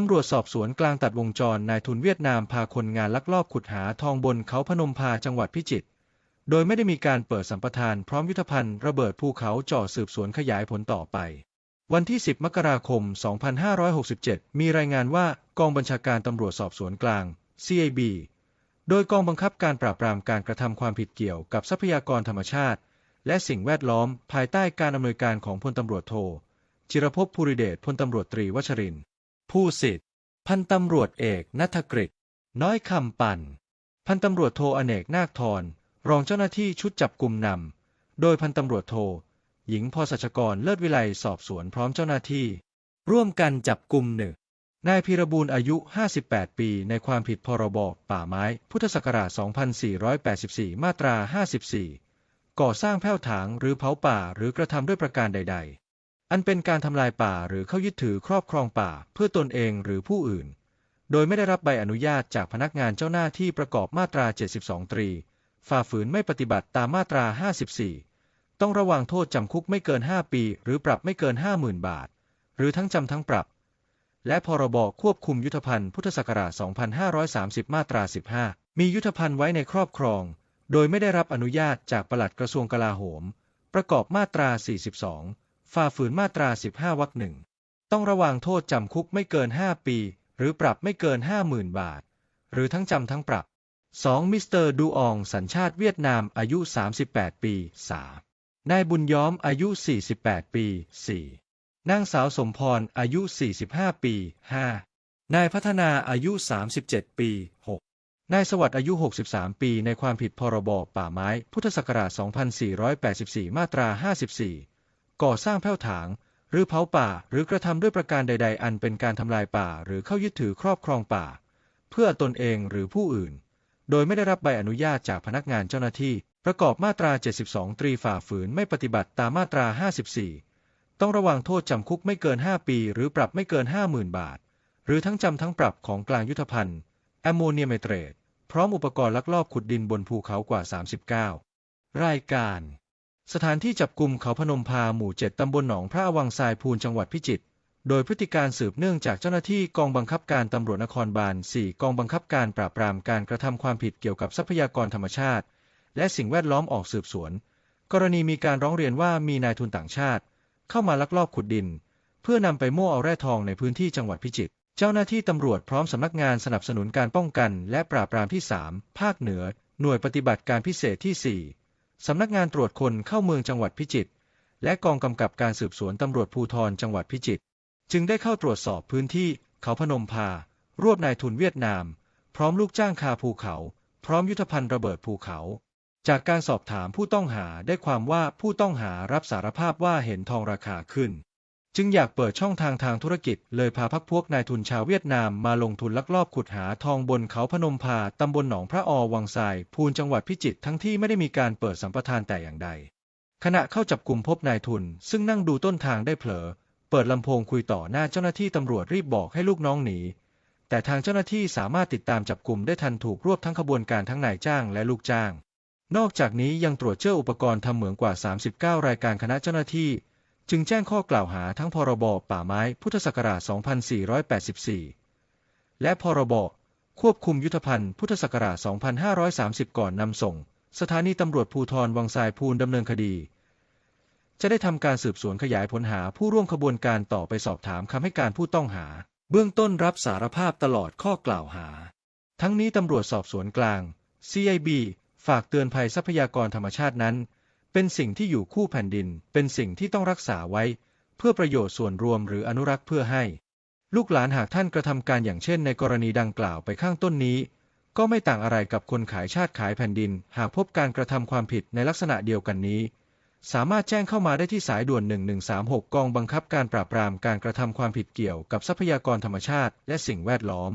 ตำรวจสอบสวนกลางตัดวงจรนายทุนเวียดนามพาคนงานลักลอบขุดหาทองบนเขาพนมพาจังหวัดพิจิตร โดยไม่ได้มีการเปิดสัมปทานพร้อมยุทธภัณฑ์ระเบิดภูเขาจ่อสืบสวนขยายผลต่อไป วันที่ 10 มกราคม 2567 มีรายงานว่ากองบัญชาการตำรวจสอบสวนกลาง CAB โดยกองบังคับการปราบปรามการกระทำความผิดเกี่ยวกับทรัพยากรธรรมชาติ และสิ่งแวดล้อมภายใต้การอำนวยการของพลตำรวจโท จิรภพภูริเดชพลตำรวจตรีวชรินทร์ ผู้สิทธิ์ พันตำรวจเอกนัทกฤษน้อยคำปั่น พันตำรวจโทอเนกนาคทรรองเจ้าหน้าที่ชุดจับกลุ่มนำ โดยพันตำรวจโท หญิงพอสัชกรเลิศวิไลสอบสวนพร้อมเจ้าหน้าที่ ร่วมกันจับกลุ่มหนึ่งนายพีรบูลอายุ 58 ปี ในความผิดพรบ ป่าไม้ พุทธศักราช 2484 มาตรา 54 ก่อสร้างแผ่วถางหรือเผาป่าหรือกระทำด้วยประการใดๆ อันเป็นการทำลายป่าหรือเข้ายึดถือครอบครองป่าเพื่อตนเองหรือผู้อื่น โดยไม่ได้รับใบอนุญาตจากพนักงานเจ้าหน้าที่ประกอบมาตรา 72 ตรี ฝ่าฝืนไม่ปฏิบัติตามมาตรา 54 ต้องระวังโทษจำคุกไม่เกิน 5 ปี หรือปรับไม่เกิน 50,000 บาท หรือทั้งจำทั้งปรับ และพรบควบคุมยุทธภัณฑ์พุทธศักราช 2530 มาตรา 15 มียุทธภัณฑ์ไว้ในครอบครอง โดยไม่ได้รับอนุญาตจากปลัดกระทรวงกลาโหม ประกอบมาตรา 42 ฝ่าฝืนมาตรา 15 วรรคหนึ่ง ต้องระวังโทษจำคุกไม่เกิน 5 ปี หรือปรับไม่เกิน 50,000 บาท หรือทั้งจำทั้งปรับ 2. มิสเตอร์ดูอองสัญชาติเวียดนามอายุ 38 ปี 3. นายบุญย้อมอายุ 48 ปี 4. นางสาวสมพรอายุ 45 ปี 5. นายพัฒนาอายุ 37 ปี 6. นายสวัสดิ์อายุ 63 ปีในความผิดพรบป่าไม้ พุทธศักราช 2484 มาตรา 54 ก่อสร้างแผ่วถาง หรือเผาป่า หรือกระทำด้วยประการใด ๆ อันเป็นการทำลายป่า หรือเข้ายึดถือครอบครองป่า เพื่อตนเองหรือผู้อื่น โดยไม่ได้รับใบอนุญาตจากพนักงานเจ้าหน้าที่ ประกอบมาตรา 72 ตรีฝ่าฝืนไม่ปฏิบัติตามมาตรา 54 ต้องระวังโทษจำคุกไม่เกิน 5 ปี หรือปรับไม่เกิน 50,000 บาท หรือทั้งจำทั้งปรับของกลางยุทธภัณฑ์แอมโมเนียมไนเตรตพร้อมอุปกรณ์ลักลอบขุดดินบนภูเขากว่า 39 รายการ สถานที่จับกลุ่มเขาพนมพาหมู่7ตำบลหนองพระวังทรายพูนจังหวัดพิจิตร โดยพฤติการสืบเนื่องจากเจ้าหน้าที่กองบังคับการตำรวจนครบาล 4 กองบังคับการปราบปรามการกระทำความผิดเกี่ยวกับทรัพยากรธรรมชาติ และสิ่งแวดล้อมออกสืบสวน กรณีมีการร้องเรียนว่ามีนายทุนต่างชาติ เข้ามาลักลอบขุดดิน เพื่อนำไปโม่เอาแร่ทองในพื้นที่จังหวัดพิจิตร เจ้าหน้าที่ตำรวจพร้อมสำนักงานสนับสนุนการป้องกัน และปราบปรามที่ 3 ภาคเหนือ หน่วยปฏิบัติการพิเศษที่ 4 สำนักงานตรวจคนเข้าเมืองจังหวัดพิจิตรและกองกำกับการสืบสวนตำรวจภูธรจังหวัดพิจิตรจึงได้เข้าตรวจสอบพื้นที่เขาพนมพารวบนายทุนเวียดนาม พร้อมลูกจ้างคาภูเขา พร้อมยุทธภัณฑ์ระเบิดภูเขา จากการสอบถามผู้ต้องหาได้ความว่าผู้ต้องหารับสารภาพว่าเห็นทองราคาขึ้น จึงอยากเปิดช่องทางทางธุรกิจ เลยพาพักพวกนายทุนชาวเวียดนามมาลงทุนลักลอบขุดหาทองบนเขาพนมพาตำบลหนองพระออวังทรายพูนจังหวัดพิจิตรทั้งที่ไม่ได้มีการเปิดสัมปทานแต่อย่างใด ขณะเข้าจับกลุ่มพบนายทุน ซึ่งนั่งดูต้นทางได้เผลอ เปิดลำโพงคุยต่อหน้าเจ้าหน้าที่ตำรวจรีบบอกให้ลูกน้องหนี แต่ทางเจ้าหน้าที่สามารถติดตามจับกลุ่มได้ทันถูกรวบทั้งขบวนการทั้งนายจ้างและลูกจ้าง นอกจากนี้ยังตรวจเจออุปกรณ์ทำเหมืองกว่า 39 รายการคณะเจ้าหน้าที่ จึงแจ้งข้อกล่าวหาทั้งพรบป่าไม้พุทธศักราช 2484 และพรบควบคุมยุทธภัณฑ์พุทธศักราช 2530 ก่อนนำส่ง สถานีตำรวจภูธรวังทรายพูนดำเนินคดี จะได้ทำการสืบสวนขยายผลหาผู้ร่วมขบวนการต่อไปสอบถามคำให้การผู้ต้องหา เบื้องต้นรับสารภาพตลอดข้อกล่าวหา ทั้งนี้ตำรวจสอบสวนกลาง CIB ฝากเตือนภัยทรัพยากรธรรมชาตินั้น เป็นสิ่งที่อยู่คู่แผ่นดิน เป็นสิ่งที่ต้องรักษาไว้ เพื่อประโยชน์ส่วนรวมหรืออนุรักษ์เพื่อให้ ลูกหลานหากท่านกระทำการอย่างเช่นในกรณีดังกล่าวไปข้างต้นนี้ ก็ไม่ต่างอะไรกับคนขายชาติขายแผ่นดิน หากพบการกระทำความผิดในลักษณะเดียวกันนี้ สามารถแจ้งเข้ามาได้ที่สายด่วน 1136 กองบังคับการปราบปรามการกระทำความผิดเกี่ยวกับทรัพยากรธรรมชาติ และสิ่งแวดล้อม